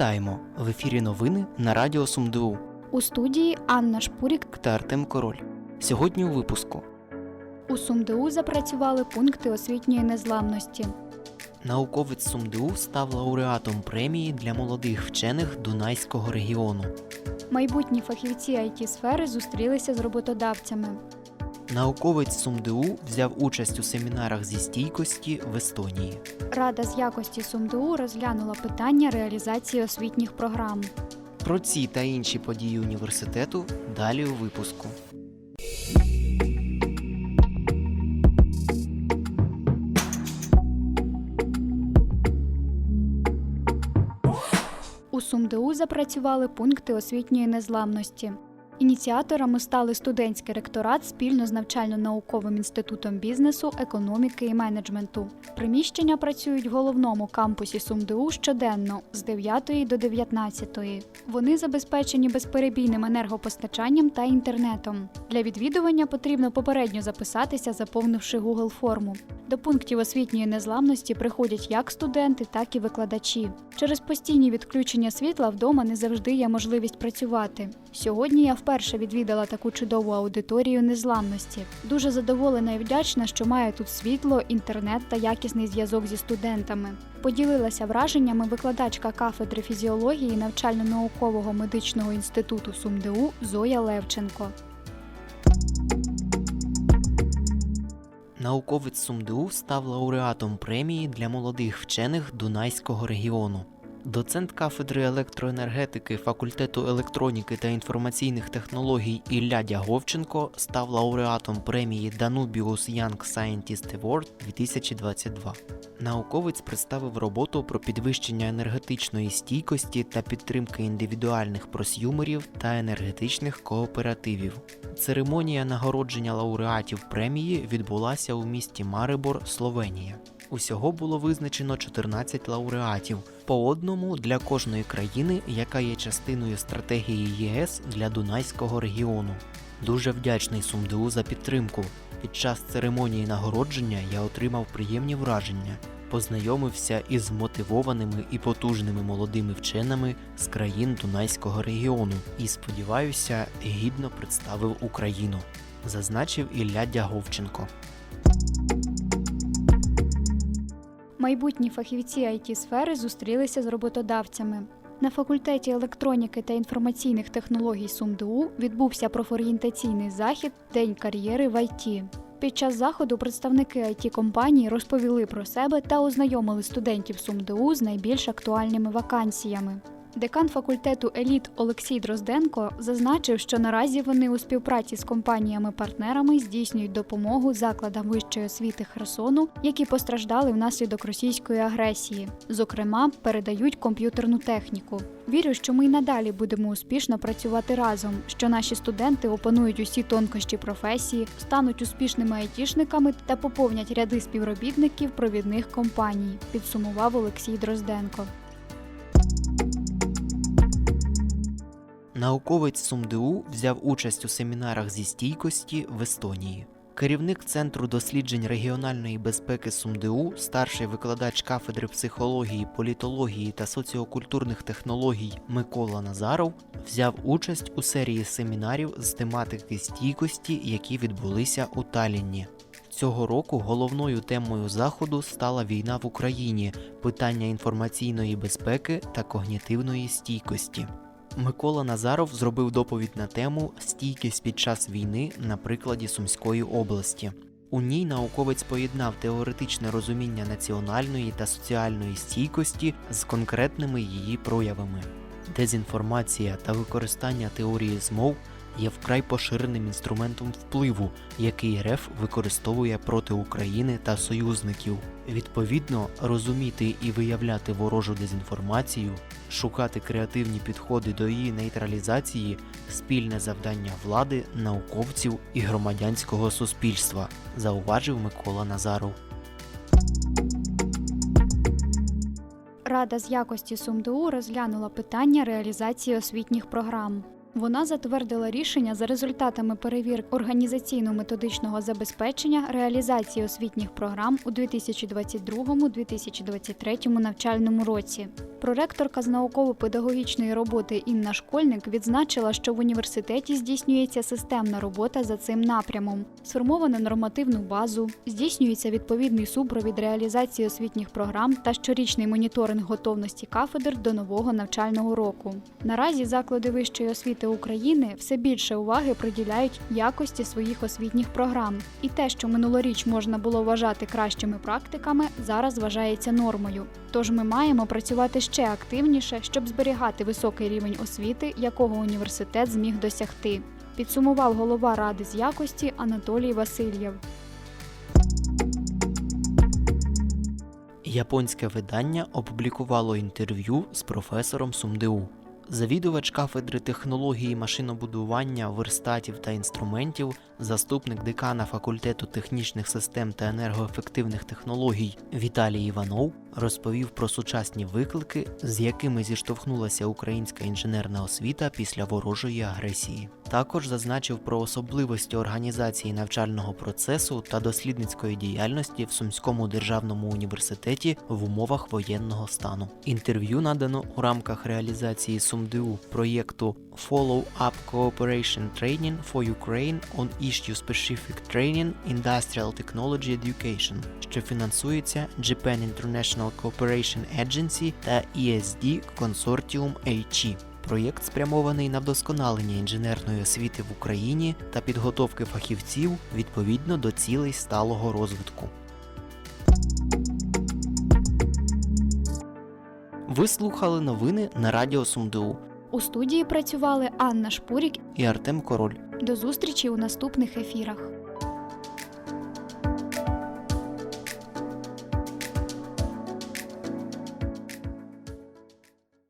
Вітаємо! В ефірі новини на Радіо СумДУ У студії Анна Шпурік та Артем Король. Сьогодні у випуску у СумДУ запрацювали пункти освітньої незламності. науковець СумДУ став лауреатом премії для молодих вчених Дунайського регіону. Майбутні фахівці it сфери зустрілися з роботодавцями. Науковець СумДУ взяв участь у семінарах зі стійкості в Естонії. Рада з якості СумДУ розглянула питання реалізації освітніх програм. Про ці та інші події університету далі у випуску. У СумДУ запрацювали пункти освітньої незламності. Ініціаторами стали студентський ректорат спільно з навчально-науковим інститутом бізнесу, економіки і менеджменту. Приміщення працюють в головному кампусі СумДУ щоденно з 9 до 19. Вони забезпечені безперебійним енергопостачанням та інтернетом. Для відвідування потрібно попередньо записатися, заповнивши Google форму. До пунктів освітньої незламності приходять як студенти, так і викладачі. Через постійні відключення світла вдома не завжди є можливість працювати. Сьогодні я вперше відвідала таку чудову аудиторію незламності. Дуже задоволена і вдячна, що маю тут світло, інтернет та якісний зв'язок зі студентами. Поділилася враженнями викладачка кафедри фізіології навчально-наукового медичного інституту СумДУ Зоя Левченко. Науковець СумДУ став лауреатом премії для молодих вчених Дунайського регіону. Доцент кафедри електроенергетики факультету електроніки та інформаційних технологій Ілля Дяговченко став лауреатом премії Danubius Young Scientist Award 2022. Науковець представив роботу про підвищення енергетичної стійкості та підтримки індивідуальних просюмерів та енергетичних кооперативів. Церемонія нагородження лауреатів премії відбулася у місті Марибор, Словенія. Усього було визначено 14 лауреатів, по одному для кожної країни, яка є частиною стратегії ЄС для Дунайського регіону. Дуже вдячний СумДУ за підтримку. Під час церемонії нагородження я отримав приємні враження, познайомився із мотивованими і потужними молодими вченими з країн Дунайського регіону і, сподіваюся, гідно представив Україну, зазначив Ілля Дяговченко. Майбутні фахівці it сфери зустрілися з роботодавцями. На факультеті електроніки та інформаційних технологій СумДУ відбувся профорієнтаційний захід День кар'єри в ІТ. Під час заходу представники it компаній розповіли про себе та ознайомили студентів СумДУ з найбільш актуальними вакансіями. Декан факультету Еліт Олексій Дрозденко зазначив, що наразі вони у співпраці з компаніями-партнерами здійснюють допомогу закладам вищої освіти Херсону, які постраждали внаслідок російської агресії. Зокрема, передають комп'ютерну техніку. Вірю, що ми й надалі будемо успішно працювати разом, що наші студенти опанують усі тонкощі професії, стануть успішними айтішниками та поповнять ряди співробітників провідних компаній, підсумував Олексій Дрозденко. Науковець СумДУ взяв участь у семінарах зі стійкості в Естонії. Керівник Центру досліджень регіональної безпеки СумДУ, старший викладач кафедри психології, політології та соціокультурних технологій Микола Назаров взяв участь у серії семінарів з тематики стійкості, які відбулися у Таллінні. Цього року головною темою заходу стала війна в Україні, питання інформаційної безпеки та когнітивної стійкості. Микола Назаров зробив доповідь на тему Стійкість під час війни на прикладі Сумської області. У ній науковець поєднав теоретичне розуміння національної та соціальної стійкості з конкретними її проявами. Дезінформація та використання теорії змов є вкрай поширеним інструментом впливу, який РФ використовує проти України та союзників. Відповідно, розуміти і виявляти ворожу дезінформацію, шукати креативні підходи до її нейтралізації спільне завдання влади, науковців і громадянського суспільства, зауважив Микола Назаров. Рада з якості СумДУ розглянула питання реалізації освітніх програм. Вона затвердила рішення за результатами перевірок організаційно-методичного забезпечення реалізації освітніх програм у 2022-2023 навчальному році. Проректорка з науково-педагогічної роботи Інна Школьник відзначила, що в університеті здійснюється системна робота за цим напрямом, сформовано нормативну базу, здійснюється відповідний супровід реалізації освітніх програм та щорічний моніторинг готовності кафедр до нового навчального року. Наразі заклади вищої освіти України все більше уваги приділяють якості своїх освітніх програм, і те, що минулоріч можна було вважати кращими практиками, зараз вважається нормою. Тож ми маємо працювати ще активніше, щоб зберігати високий рівень освіти, якого університет зміг досягти. Підсумував голова ради з якості Анатолій Васильєв. Японське видання опублікувало інтерв'ю з професором СумДУ. Завідувач кафедри технології машинобудування, верстатів та інструментів, заступник декана факультету технічних систем та енергоефективних технологій Віталій Іванов розповів про сучасні виклики, з якими зіштовхнулася українська інженерна освіта після ворожої агресії. Також зазначив про особливості організації навчального процесу та дослідницької діяльності в Сумському державному університеті в умовах воєнного стану. Інтерв'ю надано у рамках реалізації СумДУ проєкту Follow Up Cooperation Training for Ukraine on Issue Specific Training Industrial Technology Education, що фінансується Japan International Cooperation Agency та ESD Consortium HE. Проєкт спрямований на вдосконалення інженерної освіти в Україні та підготовки фахівців відповідно до цілей сталого розвитку. Ви слухали новини на Радіо СумДУ У студії працювали Анна Шпурік. і Артем Король. До зустрічі у наступних ефірах.